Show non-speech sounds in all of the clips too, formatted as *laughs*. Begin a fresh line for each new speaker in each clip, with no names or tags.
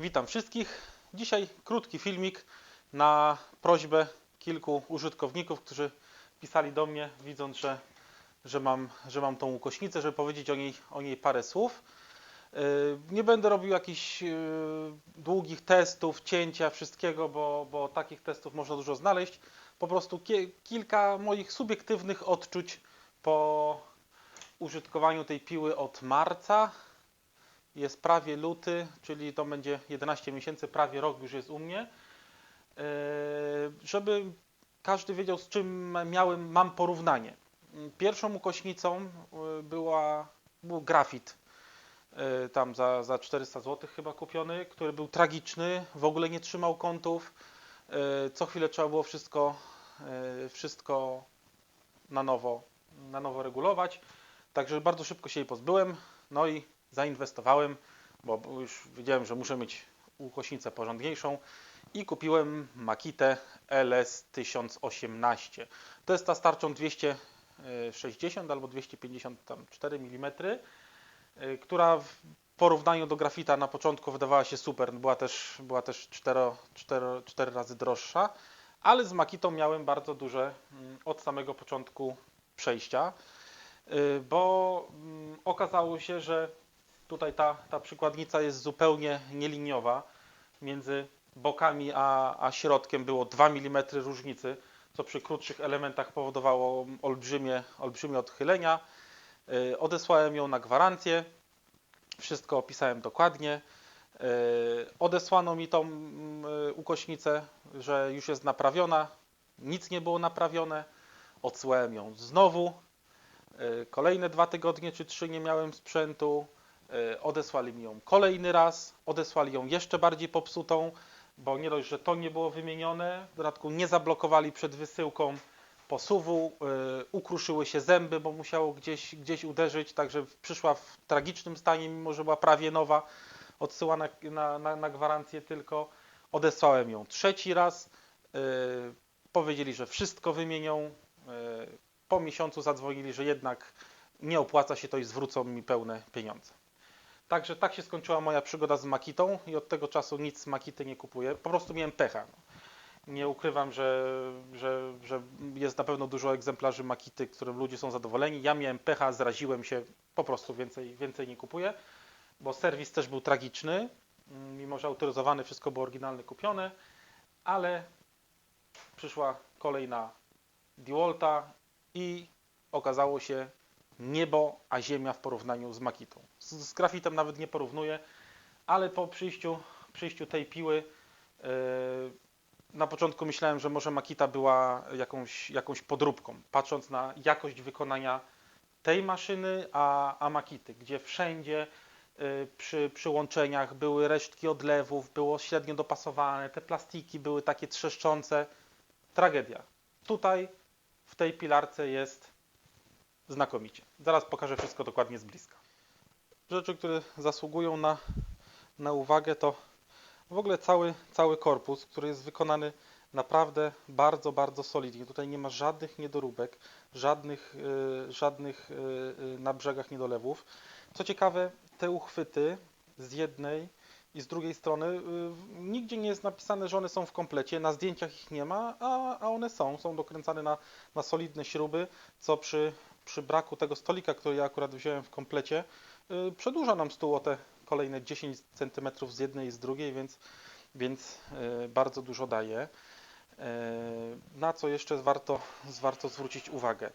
Witam wszystkich. Dzisiaj krótki filmik na prośbę kilku użytkowników, którzy pisali do mnie, widząc, że, że, mam, że mam tą ukośnicę, żeby powiedzieć o niej, o niej parę słów. Yy, Nie będę robił jakichś yy, długich testów, cięcia, wszystkiego, bo, bo takich testów można dużo znaleźć. Po prostu kilka moich subiektywnych odczuć po użytkowaniu tej piły od marca. Jest prawie luty, czyli to będzie 11 miesięcy, prawie rok już jest u mnie. Yy, Żeby każdy wiedział, z czym miałem, mam porównanie. Pierwszą ukośnicą yy, była, był grafit, yy, tam za, za 400 zł chyba kupiony, który był tragiczny, w ogóle nie trzymał kątów. Co chwilę trzeba było wszystko, wszystko na nowo, na nowo regulować. Także bardzo szybko się jej pozbyłem. No i zainwestowałem, bo już wiedziałem, że muszę mieć ukośnicę porządniejszą i kupiłem Makitę LS 1018. To jest ta z tarczą 260 albo 254 mm, y, która w porównaniu do grafita na początku wydawała się super. Była też, była też 4, 4, 4 razy droższa, ale z Makitą miałem bardzo duże mm, od samego początku przejścia, y, bo mm, okazało się, że tutaj ta, ta przykładnica jest zupełnie nieliniowa. Między bokami a, a środkiem było 2 mm różnicy, co przy krótszych elementach powodowało olbrzymie, olbrzymie odchylenia. Y, Odesłałem ją na gwarancję. Wszystko opisałem dokładnie. Y, Odesłano mi tą y, ukośnicę, że już jest naprawiona. Nic nie było naprawione. Odsyłałem ją znowu. Kolejne dwa tygodnie czy trzy nie miałem sprzętu. Y, Odesłali mi ją kolejny raz. Odesłali ją jeszcze bardziej popsutą, bo nie dość, że to nie było wymienione, w dodatku nie zablokowali przed wysyłką posuwu, y, ukruszyły się zęby, bo musiało gdzieś, gdzieś uderzyć, także przyszła w tragicznym stanie, mimo że była prawie nowa, odsyłana na, na, na gwarancję tylko. Odesłałem ją trzeci raz. y, Powiedzieli, że wszystko wymienią. Po miesiącu zadzwonili, że jednak nie opłaca się to i zwrócą mi pełne pieniądze. Także tak się skończyła moja przygoda z Makitą i od tego czasu nic z Makity nie kupuję. Po prostu miałem pecha. Nie ukrywam, że, że, że jest na pewno dużo egzemplarzy Makity, którym ludzie są zadowoleni. Ja miałem pecha, zraziłem się, po prostu więcej, więcej nie kupuję, bo serwis też był tragiczny, mm, mimo że autoryzowany, wszystko było oryginalne kupione, ale przyszła kolejna DeWalta i okazało się niebo, a ziemia w porównaniu z Makitą. Z, grafitem nawet nie porównuję, ale po przyjściu, przyjściu tej piły yy, na początku myślałem, że może Makita była jakąś, jakąś podróbką, patrząc na jakość wykonania tej maszyny, a, a Makity, gdzie wszędzie yy, przy, przy łączeniach były resztki odlewów, było średnio dopasowane, te plastiki były takie trzeszczące. Tragedia. Tutaj w tej pilarce jest znakomicie. Zaraz pokażę wszystko dokładnie z bliska. Rzeczy, które zasługują na, na uwagę, to w ogóle cały, cały korpus, który jest wykonany naprawdę bardzo, bardzo solidnie. Tutaj nie ma żadnych niedoróbek, żadnych, y, żadnych y, y, na brzegach niedolewów. Co ciekawe, te uchwyty z jednej i z drugiej strony nigdzie nie jest napisane, że one są w komplecie. Na zdjęciach ich nie ma, a, a one są. Są dokręcane na, na solidne śruby, co przy, przy braku tego stolika, który ja akurat wziąłem w komplecie, przedłuża nam stół o te kolejne 10 cm z jednej i z drugiej, więc, więc y, bardzo dużo daje. Y, Na co jeszcze warto, warto zwrócić uwagę?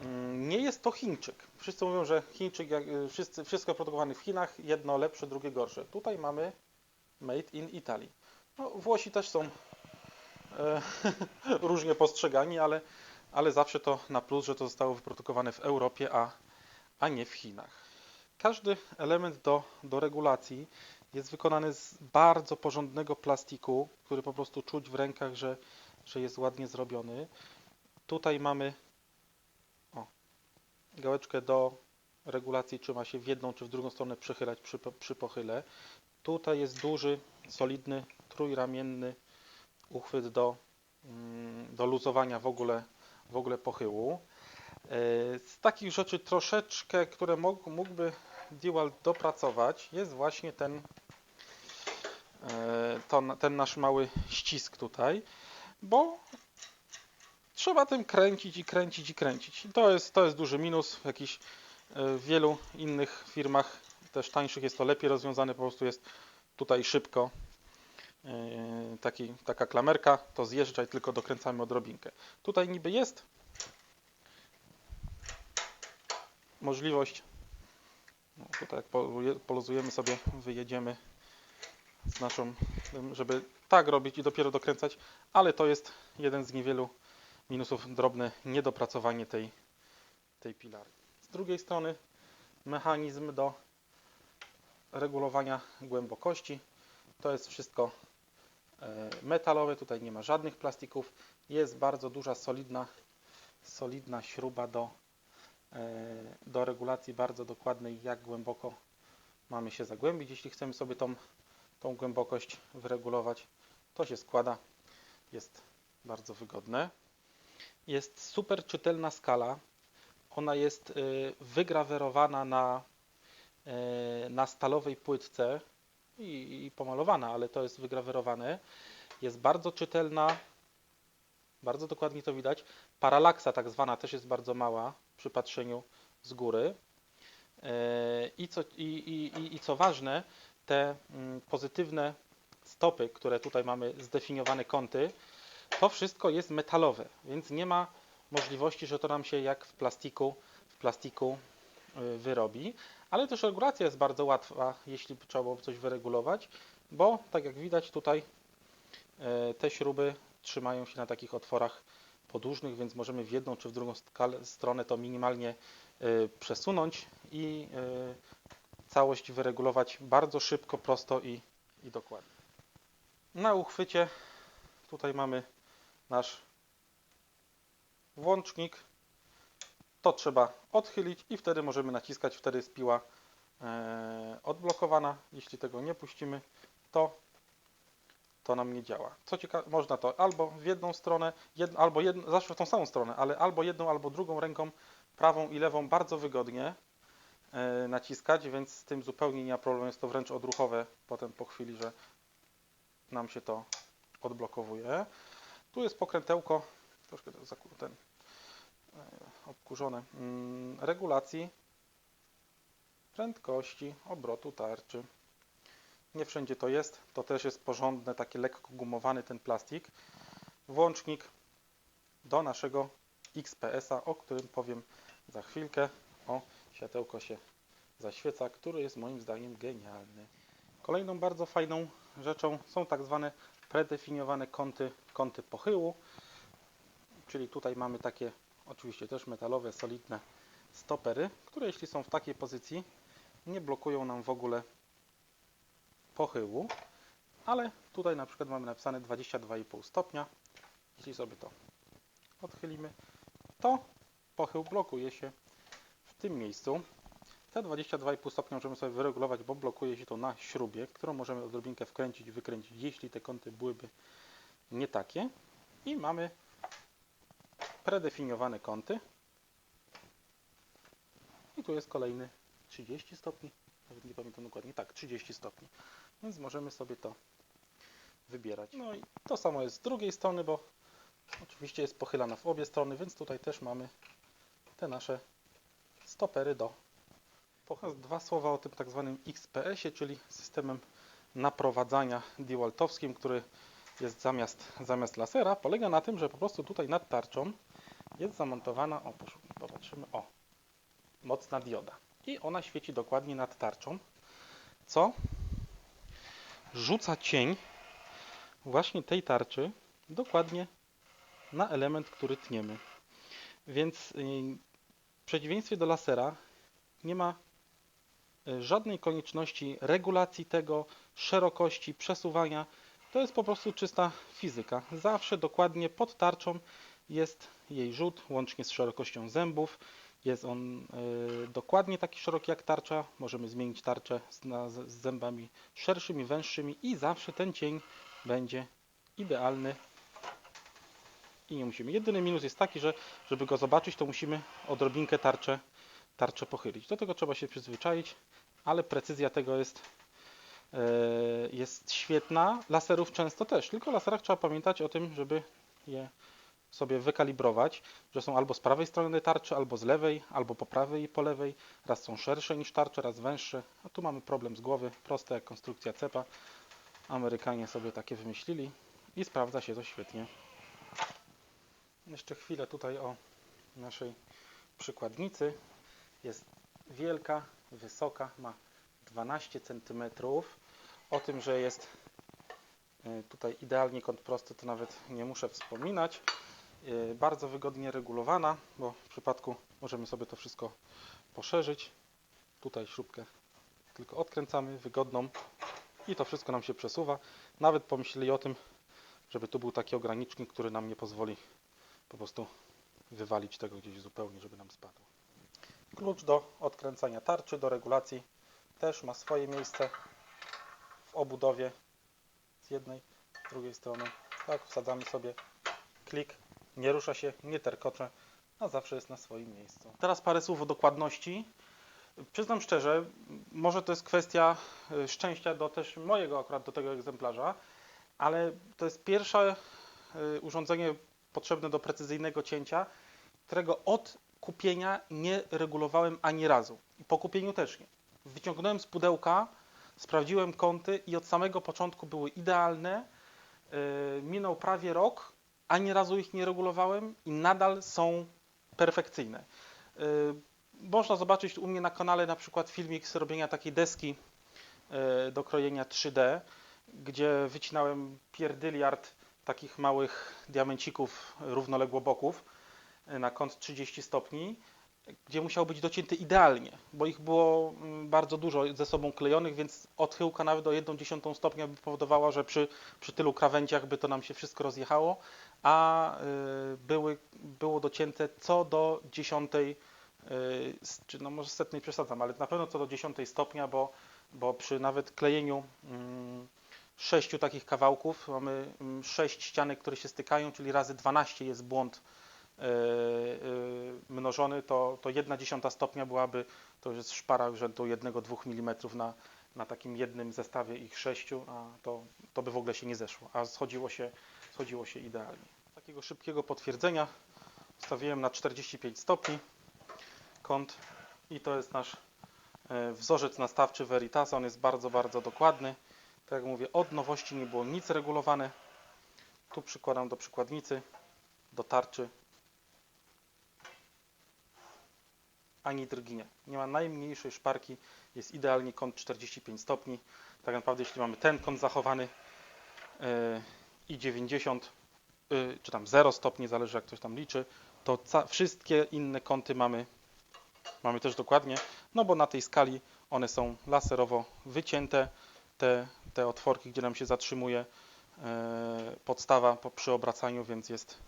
Mm, Nie jest to Chińczyk. Wszyscy mówią, że Chińczyk, y, wszyscy, wszystko produkowane w Chinach, jedno lepsze, drugie gorsze. Tutaj mamy made in Italy. No, Włosi też są e, *laughs* różnie postrzegani, ale, ale zawsze to na plus, że to zostało wyprodukowane w Europie, a, a nie w Chinach. Każdy element do, do regulacji jest wykonany z bardzo porządnego plastiku, który po prostu czuć w rękach, że, że jest ładnie zrobiony. Tutaj mamy o, gałeczkę do regulacji, czy ma się w jedną czy w drugą stronę przechylać przy, przy pochyle. Tutaj jest duży, solidny, trójramienny uchwyt do, mm, do luzowania w ogóle, w ogóle pochyłu. E, Z takich rzeczy troszeczkę, które mógł, mógłby Dual dopracować, jest właśnie ten e, to, ten nasz mały ścisk tutaj, bo trzeba tym kręcić i kręcić i kręcić. To jest, to jest duży minus. W jakichś e, w wielu innych firmach, też tańszych, jest to lepiej rozwiązane. Po prostu jest tutaj szybko e, taki, taka klamerka, to zjeżdża i tylko dokręcamy odrobinkę. Tutaj niby jest możliwość, jak polu- poluzujemy sobie, wyjedziemy z naszą, żeby tak robić i dopiero dokręcać, ale to jest jeden z niewielu minusów, drobne niedopracowanie tej, tej pilary. Z drugiej strony mechanizm do regulowania głębokości. To jest wszystko e, metalowe, tutaj nie ma żadnych plastików. Jest bardzo duża, solidna, solidna śruba do, do regulacji bardzo dokładnej, jak głęboko mamy się zagłębić. Jeśli chcemy sobie tą, tą głębokość wyregulować, to się składa. Jest bardzo wygodne. Jest super czytelna skala. Ona jest y, wygrawerowana na, y, na stalowej płytce i, i pomalowana, ale to jest wygrawerowane. Jest bardzo czytelna, bardzo dokładnie to widać. Paralaksa tak zwana też jest bardzo mała przy patrzeniu z góry. Y, I co, i, i, i, co ważne, te mm, pozytywne stopy, które tutaj mamy zdefiniowane kąty, to wszystko jest metalowe, więc nie ma możliwości, że to nam się jak w plastiku, w plastiku y, wyrobi. Ale też regulacja jest bardzo łatwa, jeśli trzeba było coś wyregulować, bo tak jak widać tutaj y, te śruby trzymają się na takich otworach podłużnych, więc możemy w jedną czy w drugą stronę to minimalnie y, przesunąć i y, całość wyregulować bardzo szybko, prosto i, i dokładnie. Na uchwycie tutaj mamy nasz włącznik. To trzeba odchylić i wtedy możemy naciskać, wtedy jest piła e, odblokowana. Jeśli tego nie puścimy, to to nam nie działa. Co ciekawe, można to albo w jedną stronę, albo jedno, zawsze w tą samą stronę, ale albo jedną, albo drugą ręką, prawą i lewą bardzo wygodnie e, naciskać, więc z tym zupełnie nie ma problemu. Jest to wręcz odruchowe potem po chwili, że nam się to odblokowuje. Tu jest pokrętełko, troszkę ten, e, obkurzone, mm, regulacji prędkości obrotu tarczy. Nie wszędzie to jest, to też jest porządne, takie lekko gumowany ten plastik. Włącznik do naszego XPS-a, o którym powiem za chwilkę. O, światełko się zaświeca, który jest moim zdaniem genialny. Kolejną bardzo fajną rzeczą są tak zwane predefiniowane kąty, kąty pochyłu, czyli tutaj mamy takie oczywiście też metalowe, solidne stopery, które jeśli są w takiej pozycji nie blokują nam w ogóle pochyłu, ale tutaj na przykład mamy napisane 22,5 stopnia. Jeśli sobie to odchylimy, to pochył blokuje się w tym miejscu. Te 22,5 stopnia możemy sobie wyregulować, bo blokuje się to na śrubie, którą możemy odrobinkę wkręcić, wykręcić, jeśli te kąty byłyby nie takie. I mamy predefiniowane kąty. I tu jest kolejny 30 stopni. Nawet nie pamiętam dokładnie. Tak, 30 stopni. Więc możemy sobie to wybierać. No i to samo jest z drugiej strony, bo oczywiście jest pochylana w obie strony, więc tutaj też mamy te nasze stopery do pochylenia. Dwa słowa o tym tak zwanym XPS-ie, czyli systemem naprowadzania DeWaltowskim, który jest zamiast, zamiast lasera, polega na tym, że po prostu tutaj nad tarczą jest zamontowana, o popatrzymy, o, mocna dioda. I ona świeci dokładnie nad tarczą, co rzuca cień właśnie tej tarczy dokładnie na element, który tniemy. Więc yy, w przeciwieństwie do lasera nie ma y, żadnej konieczności regulacji tego, szerokości, przesuwania. To jest po prostu czysta fizyka. Zawsze dokładnie pod tarczą jest jej rzut, łącznie z szerokością zębów. Jest on y, dokładnie taki szeroki jak tarcza. Możemy zmienić tarczę z, zębami szerszymi, węższymi i zawsze ten cień będzie idealny i nie musimy. Jedyny minus jest taki, że żeby go zobaczyć, to musimy odrobinkę tarczę, tarczę pochylić. Do tego trzeba się przyzwyczaić, ale precyzja tego jest e, jest świetna. Laserów często też, tylko laserach trzeba pamiętać o tym, żeby je sobie wykalibrować, że są albo z prawej strony tarczy, albo z lewej, albo po prawej i po lewej. Raz są szersze niż tarcze, raz węższe. A tu mamy problem z głowy, proste jak konstrukcja cepa. Amerykanie sobie takie wymyślili i sprawdza się to świetnie. Jeszcze chwilę tutaj o naszej przykładnicy. Jest wielka, wysoka, ma 12 cm. O tym, że jest y, tutaj idealnie kąt prosty, to nawet nie muszę wspominać. Y, Bardzo wygodnie regulowana, bo w przypadku możemy sobie to wszystko poszerzyć. Tutaj śrubkę tylko odkręcamy, wygodną i to wszystko nam się przesuwa. Nawet pomyśleli o tym, żeby tu był taki ogranicznik, który nam nie pozwoli po prostu wywalić tego gdzieś zupełnie, żeby nam spadło. Klucz do odkręcania tarczy, do regulacji też ma swoje miejsce w obudowie z jednej, z drugiej strony. Tak, wsadzamy sobie klik, nie rusza się, nie terkocze, a zawsze jest na swoim miejscu. Teraz parę słów o dokładności. Przyznam szczerze, może to jest kwestia y, szczęścia do też mojego akurat do tego egzemplarza, ale to jest pierwsze y, urządzenie potrzebne do precyzyjnego cięcia, którego od kupienia nie regulowałem ani razu. I po kupieniu też nie. Wyciągnąłem z pudełka, sprawdziłem kąty i od samego początku były idealne. Yy, Minął prawie rok, ani razu ich nie regulowałem i nadal są perfekcyjne. Yy, Można zobaczyć u mnie na kanale na przykład filmik z robienia takiej deski yy, do krojenia 3D, gdzie wycinałem pierdyliard takich małych diamencików równoległoboków y, na kąt 30 stopni, gdzie musiał być docięty idealnie, bo ich było mm, bardzo dużo ze sobą klejonych, więc odchyłka nawet o 1,1 stopnia by powodowała, że przy, przy tylu krawędziach by to nam się wszystko rozjechało, a y, były, było docięte co do dziesiątej, y, czy no może setnej przesadzam, ale na pewno co do 10 stopnia, bo, bo przy nawet klejeniu mm, sześciu takich kawałków mamy mm, sześć ścianek, które się stykają, czyli razy 12 jest błąd mnożony, to, to 1 dziesiąta stopnia byłaby, to już jest szpara rzędu 1-2 mm na, na takim jednym zestawie ich sześciu, a to, to by w ogóle się nie zeszło, a schodziło się, schodziło się idealnie. Takiego szybkiego potwierdzenia ustawiłem na 45 stopni kąt i to jest nasz e, wzorzec nastawczy Veritasa, on jest bardzo, bardzo dokładny. Tak jak mówię, od nowości nie było nic regulowane. Tu przykładam do przykładnicy, do tarczy. Ani drgnie. Nie ma najmniejszej szparki. Jest idealnie kąt 45 stopni. Tak naprawdę, jeśli mamy ten kąt zachowany yy, i 90, yy, czy tam 0 stopni, zależy jak ktoś tam liczy, to wszystkie inne kąty mamy, mamy też dokładnie, no bo na tej skali one są laserowo wycięte te, te otworki, gdzie nam się zatrzymuje e, podstawa po, przy obracaniu, więc jest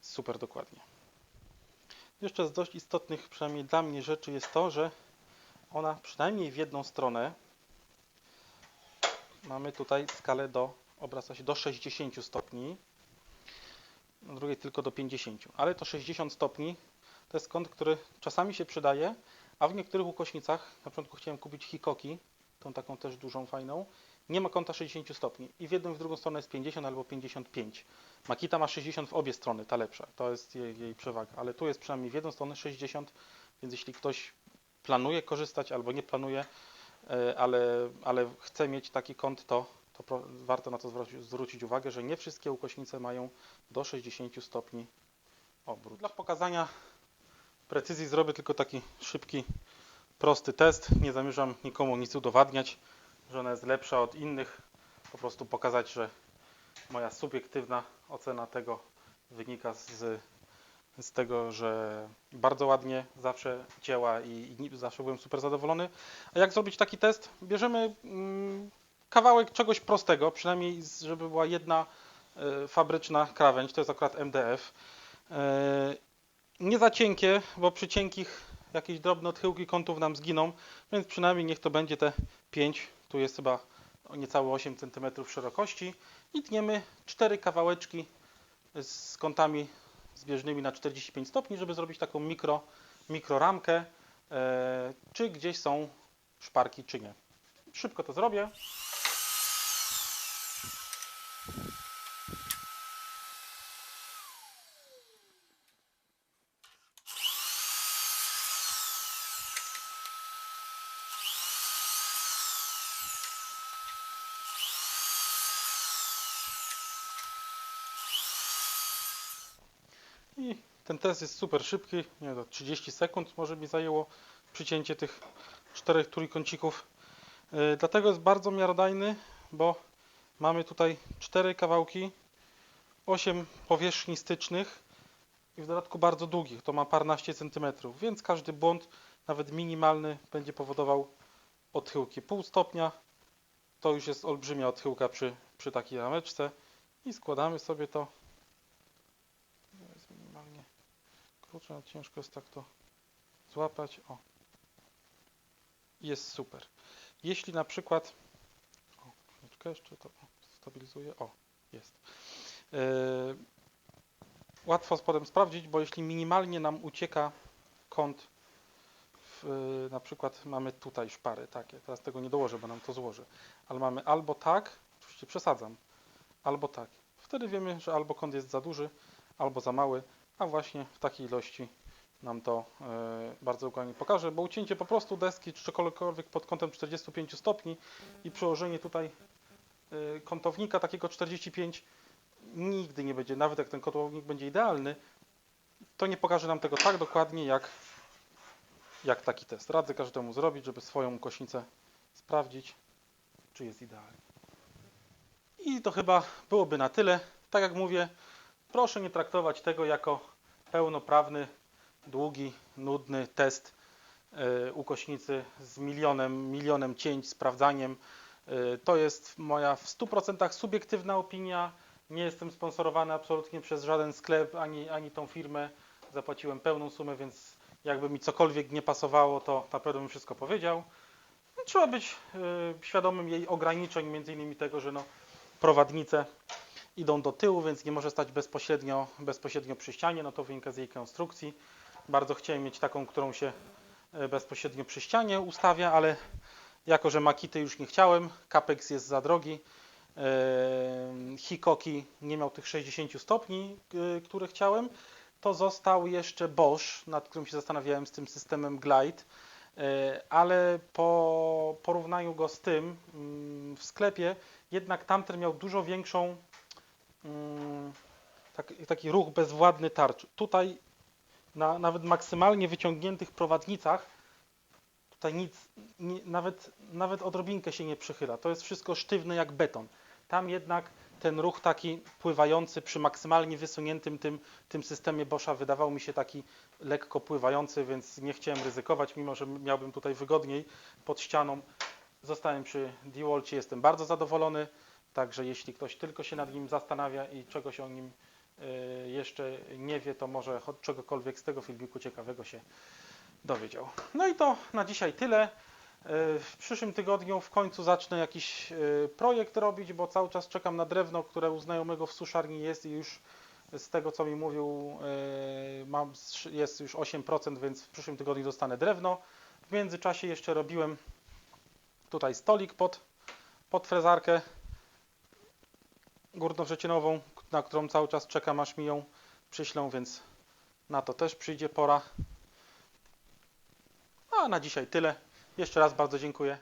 super dokładnie. Jeszcze z dość istotnych, przynajmniej dla mnie, rzeczy jest to, że ona przynajmniej w jedną stronę mamy tutaj skalę do obraca się do 60 stopni, na drugiej tylko do 50, ale to 60 stopni to jest kąt, który czasami się przydaje, a w niektórych ukośnicach, na początku chciałem kupić Hikoki, tą taką też dużą, fajną, nie ma kąta 60 stopni. I w jedną i w drugą stronę jest 50 albo 55. Makita ma 60 w obie strony, ta lepsza. To jest jej, jej przewaga. Ale tu jest przynajmniej w jedną stronę 60, więc jeśli ktoś planuje korzystać albo nie planuje, e, ale, ale chce mieć taki kąt, to, to warto na to zwrócić uwagę, że nie wszystkie ukośnice mają do 60 stopni obrót. Dla pokazania precyzji zrobię tylko taki szybki prosty test. Nie zamierzam nikomu nic udowadniać, że ona jest lepsza od innych. Po prostu pokazać, że moja subiektywna ocena tego wynika z, z tego, że bardzo ładnie zawsze działa i, i zawsze byłem super zadowolony. A jak zrobić taki test? Bierzemy mm, kawałek czegoś prostego, przynajmniej żeby była jedna y, fabryczna krawędź, to jest akurat MDF. Y, nie za cienkie, bo przy cienkich jakieś drobne odchyłki kątów nam zginą, więc przynajmniej niech to będzie te 5, tu jest chyba o niecałe 8 cm szerokości i tniemy cztery kawałeczki z kątami zbieżnymi na 45 stopni, żeby zrobić taką mikro, mikroramkę, e, czy gdzieś są szparki, czy nie. Szybko to zrobię. I ten test jest super szybki, nie to 30 sekund może mi zajęło przycięcie tych czterech trójkącików. Yy, Dlatego jest bardzo miarodajny, bo mamy tutaj cztery kawałki, 8 powierzchni stycznych i w dodatku bardzo długich, to ma parnaście centymetrów, więc każdy błąd, nawet minimalny, będzie powodował odchyłki pół stopnia. To już jest olbrzymia odchyłka przy, przy takiej rameczce i składamy sobie. To jest minimalnie krótsze, ale ciężko jest tak to złapać. O. Jest super. Jeśli na przykład o, chwileczkę jeszcze to stabilizuję. O, jest. Yy, łatwo potem sprawdzić, bo jeśli minimalnie nam ucieka kąt, w, yy, na przykład mamy tutaj szpary takie, teraz tego nie dołożę, bo nam to złoży, ale mamy albo tak, oczywiście przesadzam, albo tak. Wtedy wiemy, że albo kąt jest za duży, albo za mały, a właśnie w takiej ilości nam to yy, bardzo dokładnie pokaże, bo ucięcie po prostu deski czy czegokolwiek pod kątem 45 stopni i przełożenie tutaj yy, kątownika takiego 45 nigdy nie będzie, nawet jak ten kotłownik będzie idealny, to nie pokaże nam tego tak dokładnie jak, jak taki test. Radzę każdemu zrobić, żeby swoją kośnicę sprawdzić, czy jest idealnie. I to chyba byłoby na tyle. Tak jak mówię, proszę nie traktować tego jako pełnoprawny, długi, nudny test yy, ukośnicy z milionem, milionem cięć, sprawdzaniem. Yy, To jest moja w 100% subiektywna opinia. Nie jestem sponsorowany absolutnie przez żaden sklep ani, ani tą firmę. Zapłaciłem pełną sumę, więc jakby mi cokolwiek nie pasowało, to na pewno bym wszystko powiedział. Trzeba być y, świadomym jej ograniczeń, między innymi tego, że no, prowadnice idą do tyłu, więc nie może stać bezpośrednio, bezpośrednio przy ścianie. No to wynika z jej konstrukcji. Bardzo chciałem mieć taką, którą się y, bezpośrednio przy ścianie ustawia, ale jako, że Makity już nie chciałem, Capex jest za drogi, Hikoki nie miał tych 60 stopni, yy, które chciałem, to został jeszcze Bosch, nad którym się zastanawiałem z tym systemem Glide, yy, ale po porównaniu go z tym mm, w sklepie, jednak tamten miał dużo większą taki, taki ruch bezwładny tarcz. Tutaj na nawet maksymalnie wyciągniętych prowadnicach tutaj nic, nie, nawet, nawet odrobinkę się nie przychyla. To jest wszystko sztywne jak beton. Tam jednak ten ruch taki pływający przy maksymalnie wysuniętym tym, tym systemie Boscha wydawał mi się taki lekko pływający, więc nie chciałem ryzykować, mimo że miałbym tutaj wygodniej pod ścianą. Zostałem przy DeWalcie, jestem bardzo zadowolony, także jeśli ktoś tylko się nad nim zastanawia i czegoś o nim y, jeszcze nie wie, to może czegokolwiek z tego filmiku ciekawego się dowiedział. No i to na dzisiaj tyle. W przyszłym tygodniu w końcu zacznę jakiś y, projekt robić, bo cały czas czekam na drewno, które u znajomego w suszarni jest i już z tego co mi mówił y, mam, jest już 8%, więc w przyszłym tygodniu dostanę drewno. W międzyczasie jeszcze robiłem tutaj stolik pod, pod frezarkę górnowrzecinową, na którą cały czas czekam aż mi ją przyślą, więc na to też przyjdzie pora. A na dzisiaj tyle. Jeszcze raz bardzo dziękuję.